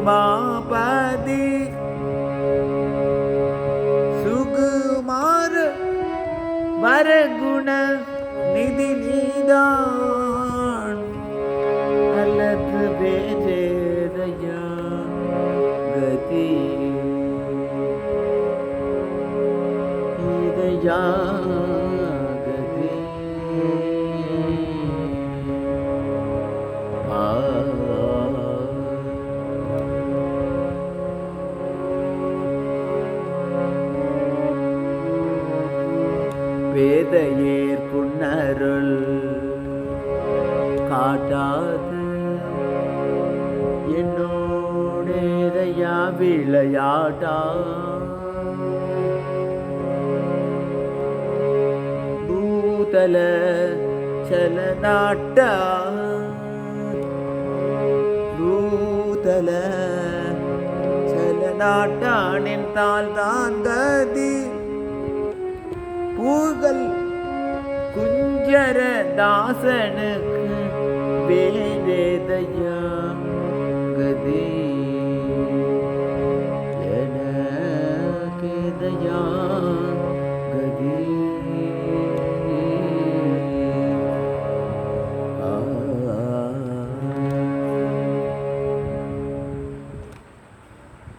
உமாபதி சுகுமார வரகுண நிதி நீதான். அல்லது வேதேதையா கதி. இதையா வேத புன்னருள் காட்டாது. என்னோடேதையா விளையாட்டா பூதல சலநாட்டா பூதல சலநாட்டா நின்றால் தான் கதி பூகல் குஞ்சர தாசனுக்கு வேதேதையா கதே